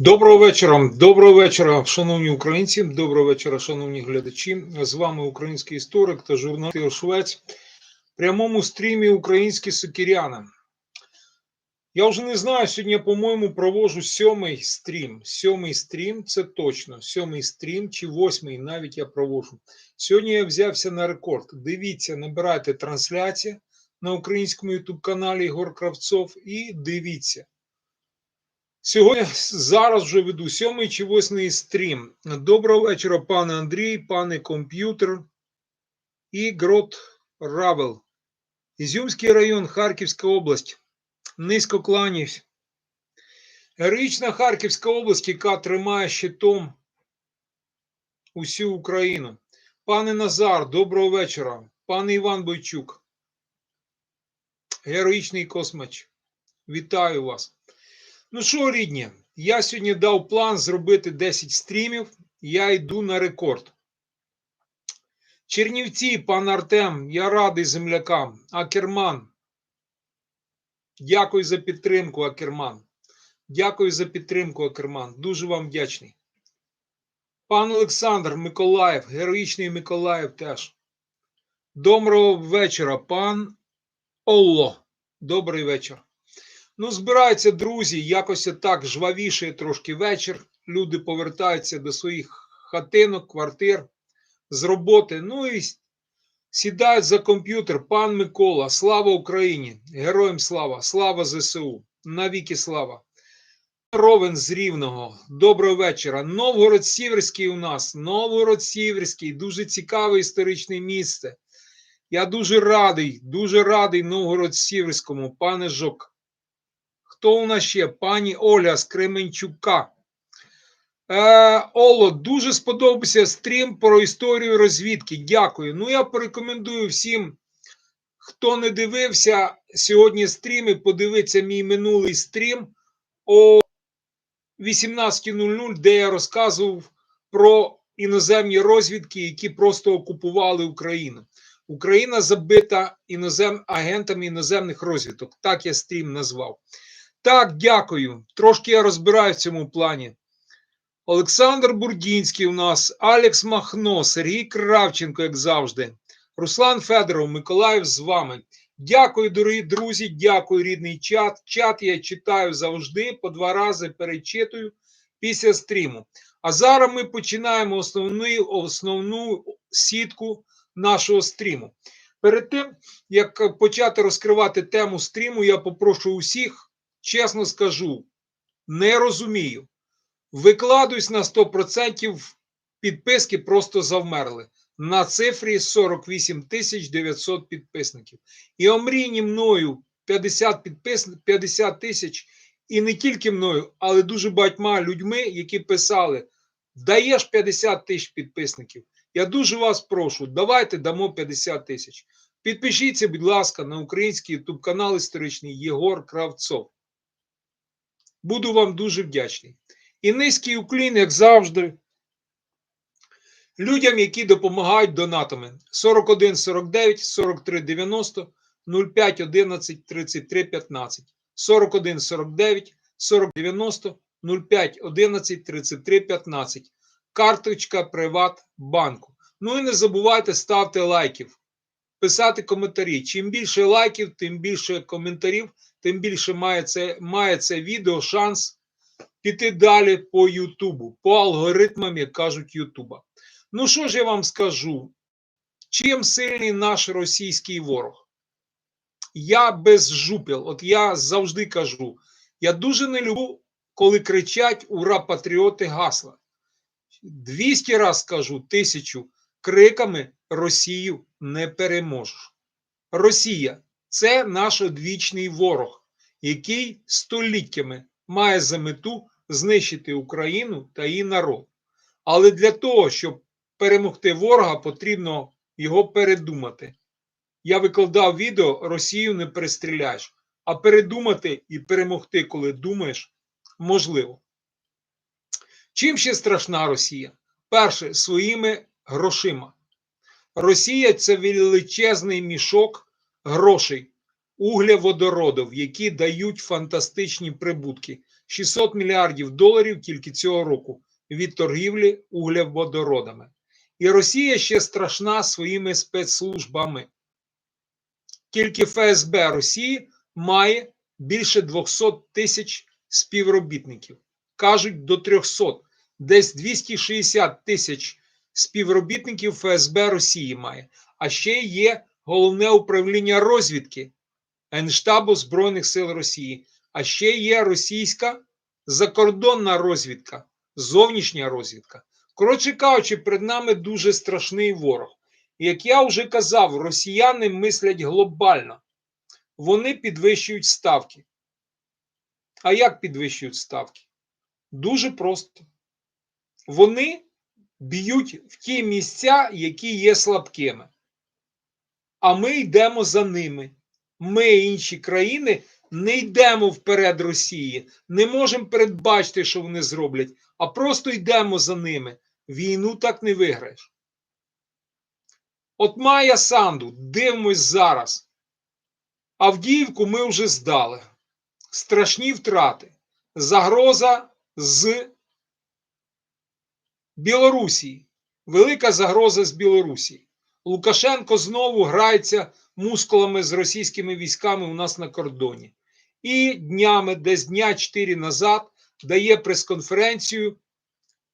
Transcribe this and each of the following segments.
Доброго вечора, доброго вечора, шановні українці, доброго вечора, шановні глядачі. З вами український історик та журналіст Швець. В прямому стрімі Українські сокіряни. Я вже не знаю, сьогодні, я, по-моєму, провожу сьомий стрім. Сьомий стрім це точно. Сьомий стрім чи восьмий навіть я провожу. Сьогодні я взявся на рекорд. Дивіться, набирайте трансляцію на українському ютуб-каналі Ігор Кравцов і дивіться. Сьогодні зараз вже веду сьомий чи восьмий стрім. Доброго вечора, пане Андрій, пане комп'ютер і Грот Равел. Ізюмський район, Харківська область. Низько кланяюсь. Героїчна Харківська область, яка тримає щитом усю Україну. Пане Назар, доброго вечора. Пане Іван Бойчук. Героїчний космач. Вітаю вас. Ну що, рідні, я сьогодні дав план зробити 10 стрімів. Я йду на рекорд. Чернівці, пан Артем, я радий землякам. Акерман. Дякую за підтримку, Акерман. Дякую за підтримку, Акерман. Дуже вам вдячний. Пан Олександр Миколаїв, героїчний Миколаїв теж. Доброго вечора, пан Олло. Добрий вечір. Ну, збираються друзі, якось так жвавіше трошки вечір. Люди повертаються до своїх хатинок, квартир з роботи. Ну і сідають за комп'ютер. Пан Микола, слава Україні! Героям слава! Слава ЗСУ! Навіки слава! Ровен з Рівного. Доброго вечора. Новгород Сіверський у нас. Новгород Сіверський, дуже цікаве історичне місце. Я дуже радий, дуже радий Новгород Сіверському, пане Жок. Хто у нас ще? Пані Оля з Кременчука. Е, Оло, дуже сподобався стрім про історію розвідки. Дякую. Ну, я порекомендую всім, хто не дивився сьогодні стріми, подивитися мій минулий стрім о 18.00, де я розказував про іноземні розвідки, які просто окупували Україну. Україна забита інозем... агентами іноземних розвідок. Так я стрім назвав. Так, дякую. Трошки я розбираю в цьому плані. Олександр Бурдінський у нас, Алекс Махно, Сергій Кравченко, як завжди, Руслан Федоров, Миколаїв з вами. Дякую, дорогі друзі, дякую, рідний чат. Чат я читаю завжди, по два рази перечитую після стріму. А зараз ми починаємо основну, основну сітку нашого стріму. Перед тим, як почати розкривати тему стріму, я попрошу усіх чесно скажу, не розумію. Викладуюсь на 100% підписки просто завмерли. На цифрі 48 тисяч 900 підписників. І омрійні мною 50 підпис... 50 тисяч, і не тільки мною, але дуже багатьма людьми, які писали: даєш 50 тисяч підписників. Я дуже вас прошу, давайте дамо 50 тисяч. Підпишіться, будь ласка, на український ютуб канал історичний Єгор Кравцов. Буду вам дуже вдячний. І низький уклін, як завжди, людям, які допомагають донатами 41 49 43 90 05 11 33 15 41 49 40 90 05 11 33 15 карточка Приват банку. Ну і не забувайте ставити лайків, писати коментарі. Чим більше лайків, тим більше коментарів тим більше має це, має це відео шанс піти далі по Ютубу, по алгоритмам, як кажуть, Ютуба. Ну що ж я вам скажу? Чим сильний наш російський ворог? Я без жупіл, от я завжди кажу, я дуже не люблю, коли кричать Ура, патріоти гасла. 200 раз скажу, тисячу криками Росію не переможеш. Росія це наш одвічний ворог, який століттями має за мету знищити Україну та її народ. Але для того, щоб перемогти ворога, потрібно його передумати. Я викладав відео: Росію не перестріляєш, а передумати і перемогти, коли думаєш, можливо. Чим ще страшна Росія? Перше, своїми грошима. Росія це величезний мішок грошей, углеводородів, які дають фантастичні прибутки. 600 мільярдів доларів тільки цього року від торгівлі углеводородами. І Росія ще страшна своїми спецслужбами. Тільки ФСБ Росії має більше 200 тисяч співробітників. Кажуть, до 300. Десь 260 тисяч співробітників ФСБ Росії має. А ще є головне управління розвідки Генштабу Збройних сил Росії. А ще є російська закордонна розвідка, зовнішня розвідка. Коротше кажучи, перед нами дуже страшний ворог. Як я вже казав, росіяни мислять глобально. Вони підвищують ставки. А як підвищують ставки? Дуже просто. Вони б'ють в ті місця, які є слабкими. А ми йдемо за ними. Ми, інші країни, не йдемо вперед Росії, не можемо передбачити, що вони зроблять, а просто йдемо за ними. Війну так не виграєш. От Майя Санду, дивимось зараз. Авдіївку ми вже здали. Страшні втрати. Загроза з Білорусі. Велика загроза з Білорусі. Лукашенко знову грається мускулами з російськими військами у нас на кордоні. І днями, десь дня 4 назад, дає прес-конференцію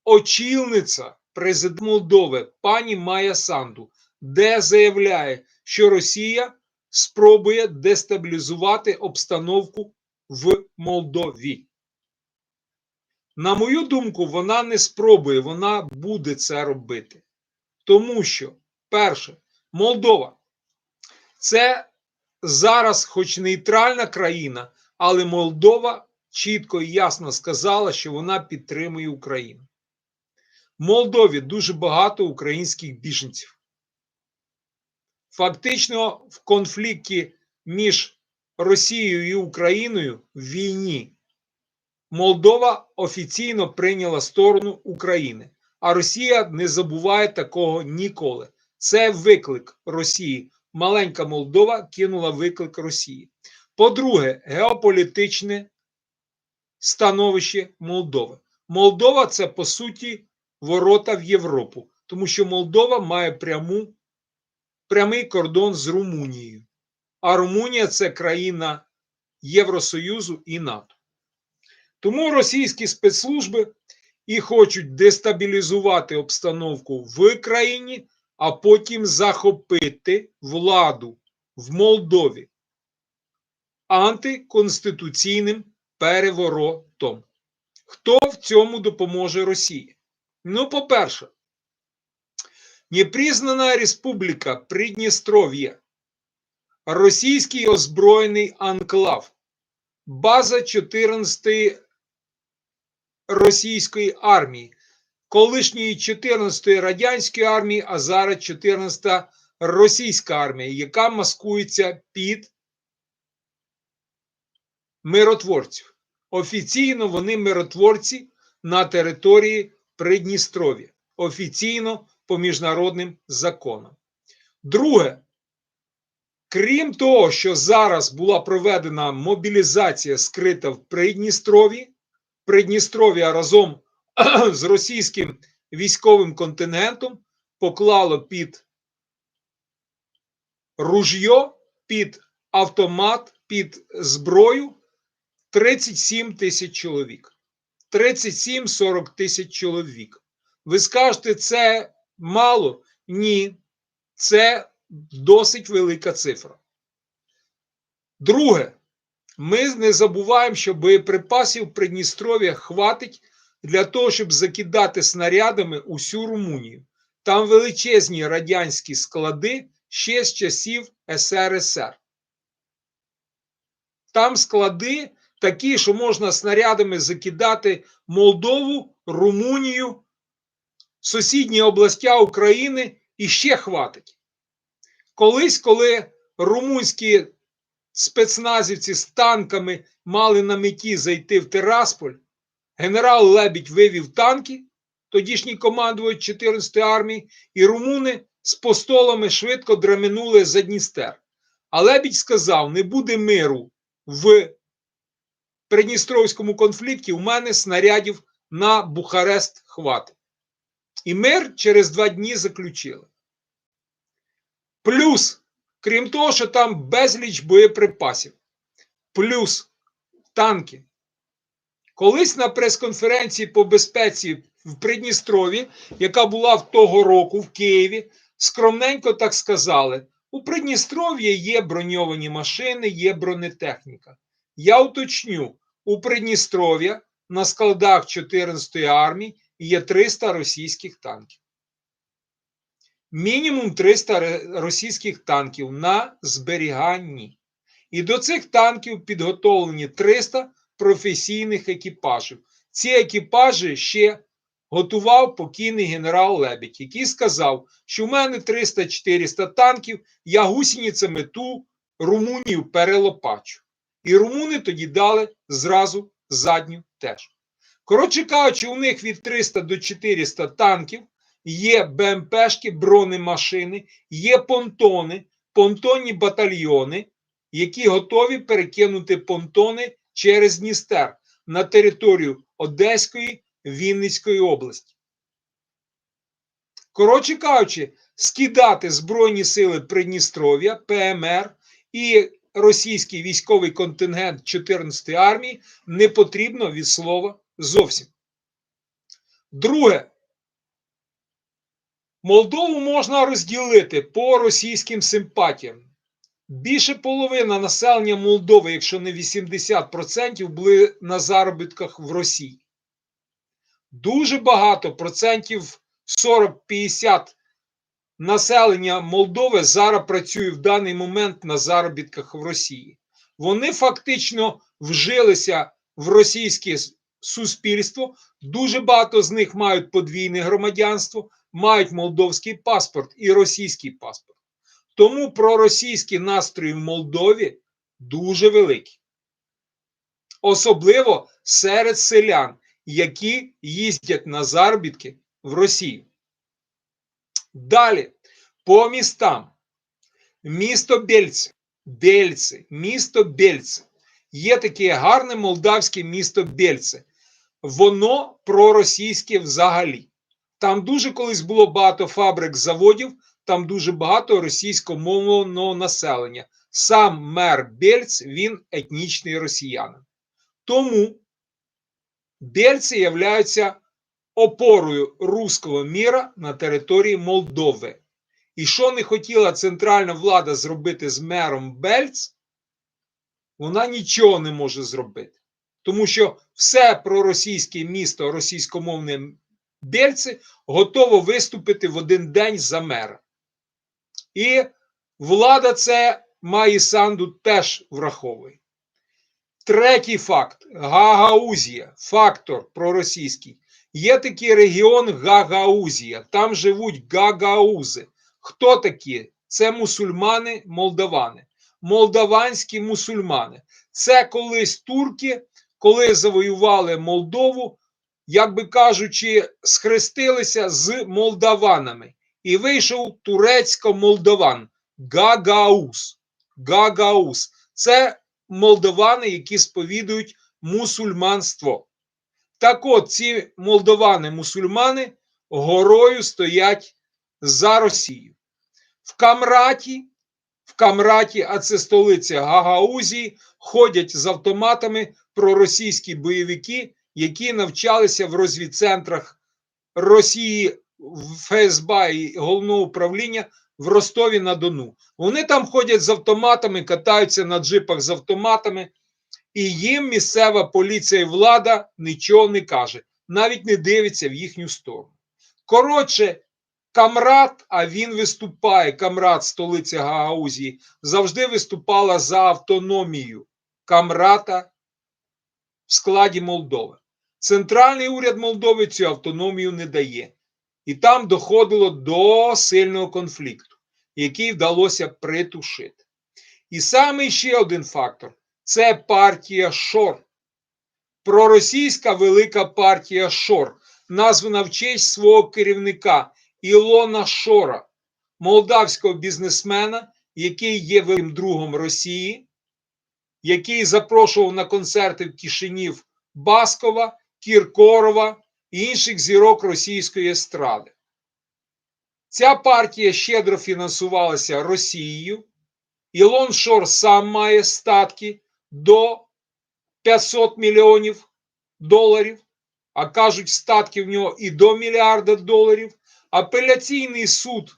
очільниця президент Молдови пані Майя Санду, де заявляє, що Росія спробує дестабілізувати обстановку в Молдові. На мою думку, вона не спробує, вона буде це робити. Тому що, перше, Молдова це зараз, хоч нейтральна країна, але Молдова чітко і ясно сказала, що вона підтримує Україну. В Молдові дуже багато українських біженців. Фактично, в конфлікті між Росією і Україною в війні Молдова офіційно прийняла сторону України, а Росія не забуває такого ніколи. Це виклик Росії. Маленька Молдова кинула виклик Росії. По-друге, геополітичне становище Молдови. Молдова це по суті ворота в Європу, тому що Молдова має пряму, прямий кордон з Румунією. А Румунія це країна Євросоюзу і НАТО. Тому російські спецслужби і хочуть дестабілізувати обстановку в країні, а потім захопити владу в Молдові антиконституційним переворотом. Хто в цьому допоможе Росії? Ну, по-перше, непризнана Республіка Придністров'я, російський озброєний анклав, база 14 російської армії, колишньої 14-ї радянської армії, а зараз 14-та російська армія, яка маскується під миротворців. Офіційно вони миротворці на території Придністров'я. Офіційно по міжнародним законам. Друге, крім того, що зараз була проведена мобілізація скрита в Придністров'ї, Придністров'я разом з російським військовим контингентом поклало під ружьо, під автомат, під зброю 37 тисяч чоловік. 37-40 тисяч чоловік. Ви скажете, це мало? Ні, це досить велика цифра. Друге, ми не забуваємо, що боєприпасів Придністров'я хватить для того, щоб закидати снарядами усю Румунію. Там величезні радянські склади ще з часів СРСР. Там склади такі, що можна снарядами закидати Молдову, Румунію, сусідні областя України і ще хватить. Колись, коли румунські спецназівці з танками мали на меті зайти в Тирасполь, генерал Лебідь вивів танки, тодішній командувач 14-ї армії, і румуни з постолами швидко драмінули за Дністер. А Лебідь сказав: не буде миру в Придністровському конфлікті у мене снарядів на Бухарест хватить. І мир через два дні заключили. Плюс, крім того, що там безліч боєприпасів, плюс танки. Колись на прес-конференції по безпеці в Придністрові, яка була в того року в Києві, скромненько так сказали: у Придністров'ї є броньовані машини, є бронетехніка. Я уточню, у Придністров'я на складах 14-ї армії є 300 російських танків. Мінімум 300 російських танків на зберіганні. І до цих танків підготовлені 300 професійних екіпажів. Ці екіпажі ще готував покійний генерал Лебідь, який сказав, що в мене 300-400 танків, я гусеницями ту румунів перелопачу. І румуни тоді дали зразу задню теж. Коротше кажучи, у них від 300 до 400 танків є БМПшки, бронемашини, є понтони, понтонні батальйони, які готові перекинути понтони через Дністер на територію Одеської, Вінницької області. Коротше кажучи, скидати Збройні сили Придністров'я, ПМР і російський військовий контингент 14-ї армії не потрібно від слова зовсім. Друге, Молдову можна розділити по російським симпатіям. Більше половина населення Молдови, якщо не 80%, були на заробітках в Росії. Дуже багато процентів 40-50 населення Молдови зараз працює в даний момент на заробітках в Росії. Вони фактично вжилися в російське суспільство. Дуже багато з них мають подвійне громадянство, мають молдовський паспорт і російський паспорт. Тому проросійські настрої в Молдові дуже великі. Особливо серед селян, які їздять на заробітки в Росію. Далі по містам. Місто Бельце. Бельце, місто Бельце. Є таке гарне молдавське місто Бельце. Воно проросійське взагалі. Там дуже колись було багато фабрик, заводів, там дуже багато російськомовного населення. Сам мер Бельц, він етнічний росіянин. Тому бельці являються опорою руського міра на території Молдови. І що не хотіла центральна влада зробити з мером Бельц, вона нічого не може зробити. Тому що все проросійське місто, російськомовне Бельці, готово виступити в один день за мера. І влада це має санду теж враховує. Третій факт Гагаузія, фактор проросійський. Є такий регіон Гагаузія, там живуть гагаузи. Хто такі? Це мусульмани, молдавани, молдаванські мусульмани. Це колись турки, коли завоювали Молдову, як би кажучи, схрестилися з молдаванами. І вийшов турецько-молдаван Гагауз. Гагауз. Це молдавани, які сповідують мусульманство. Так от, ці молдавани-мусульмани горою стоять за Росію. В Камраті, в Камраті, а це столиця Гагаузії, ходять з автоматами проросійські бойовики, які навчалися в розвідцентрах Росії в ФСБ і головного управління в Ростові на Дону. Вони там ходять з автоматами, катаються на джипах з автоматами, і їм місцева поліція і влада нічого не каже, навіть не дивиться в їхню сторону. Коротше, Камрад, а він виступає, Камрад, столиця Гагаузії, завжди виступала за автономію Камрата в складі Молдови. Центральний уряд Молдови цю автономію не дає. І там доходило до сильного конфлікту, який вдалося притушити. І саме ще один фактор це партія Шор. Проросійська велика партія Шор, названа в честь свого керівника Ілона Шора, молдавського бізнесмена, який є великим другом Росії, який запрошував на концерти в Кишинів Баскова, Кіркорова і інших зірок російської естради. Ця партія щедро фінансувалася Росією. Ілон Шор сам має статки до 500 мільйонів доларів, а кажуть, статки в нього і до мільярда доларів. Апеляційний суд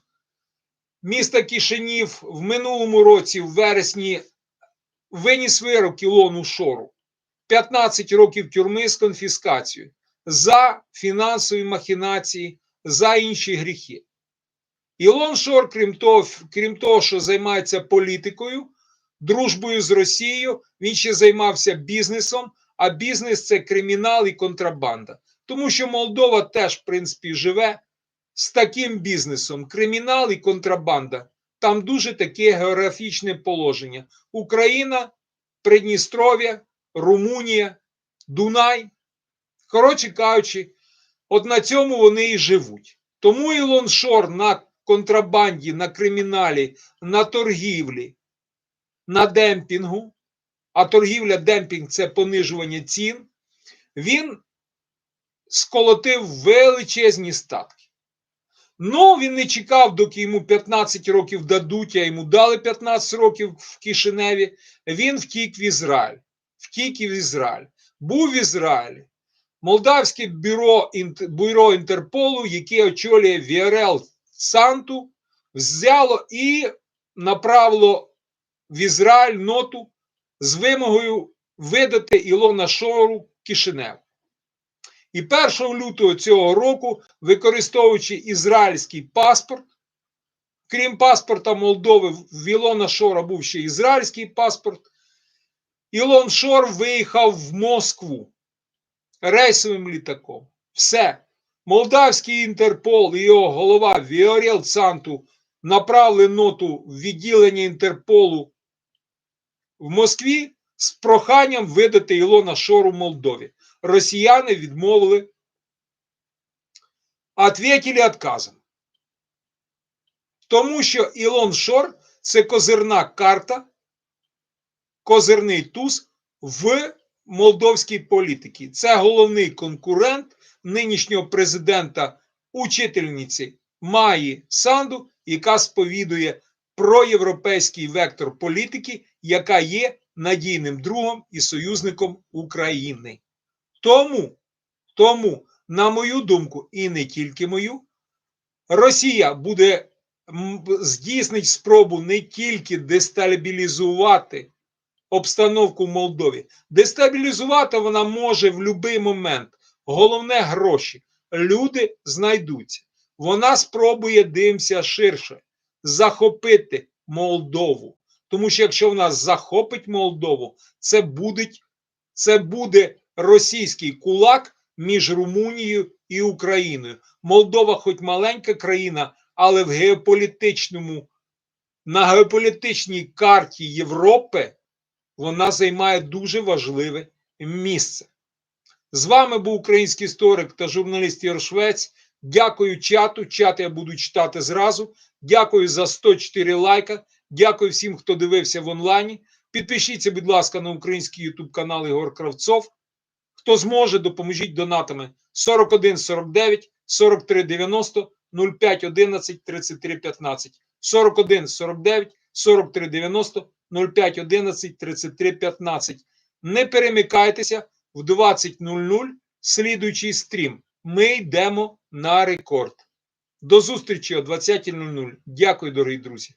міста Кишинів в минулому році, в вересні, виніс вирок Ілону Шору 15 років тюрми з конфіскацією за фінансові махінації, за інші гріхи. Ілон Шор, крім того, крім того, що займається політикою, дружбою з Росією, він ще займався бізнесом, а бізнес це кримінал і контрабанда. Тому що Молдова теж, в принципі, живе з таким бізнесом: кримінал і контрабанда. Там дуже таке географічне положення: Україна, Придністров'я, Румунія, Дунай. Коротше кажучи, от на цьому вони і живуть. Тому Ілон Шор на контрабанді, на криміналі, на торгівлі, на демпінгу, а торгівля демпінг це понижування цін, він сколотив величезні статки. Ну, він не чекав, доки йому 15 років дадуть, а йому дали 15 років в Кишиневі. Він втік в Ізраїль. Втік в Ізраїль. Був в Ізраїлі. Молдавське бюро, бюро Інтерполу, яке очолює Віарел Санту, взяло і направило в Ізраїль ноту з вимогою видати Ілона Шору Кишинев. І 1 лютого цього року, використовуючи ізраїльський паспорт, крім паспорта Молдови, в Ілона Шора був ще ізраїльський паспорт, Ілон Шор виїхав в Москву рейсовим літаком. Все. Молдавський Інтерпол і його голова Віорел Цанту направили ноту в відділення Інтерполу в Москві з проханням видати Ілона Шору Молдові. Росіяни відмовили, ответили отказом. Тому що Ілон Шор це козирна карта, козирний туз в молдовській політиці. Це головний конкурент нинішнього президента учительниці Маї Санду, яка сповідує проєвропейський вектор політики, яка є надійним другом і союзником України. Тому, тому, на мою думку, і не тільки мою, Росія буде здійснить спробу не тільки дестабілізувати обстановку в Молдові. Дестабілізувати вона може в будь-який момент. Головне гроші. Люди знайдуться. Вона спробує дивимося ширше, захопити Молдову. Тому що якщо вона захопить Молдову, це буде, це буде російський кулак між Румунією і Україною. Молдова, хоч маленька країна, але в геополітичному, на геополітичній карті Європи вона займає дуже важливе місце. З вами був український історик та журналіст Єршвець. Дякую чату. Чат я буду читати зразу. Дякую за 104 лайка. Дякую всім, хто дивився в онлайні. Підпишіться, будь ласка, на український YouTube канал Ігор Кравцов. Хто зможе, допоможіть донатами 41 49 43 90 05 11 33 15 41 49 43 90 05 11 33 15. Не перемикайтеся в 20.00 слідуючий стрім. Ми йдемо на рекорд. До зустрічі о 20.00. Дякую, дорогі друзі.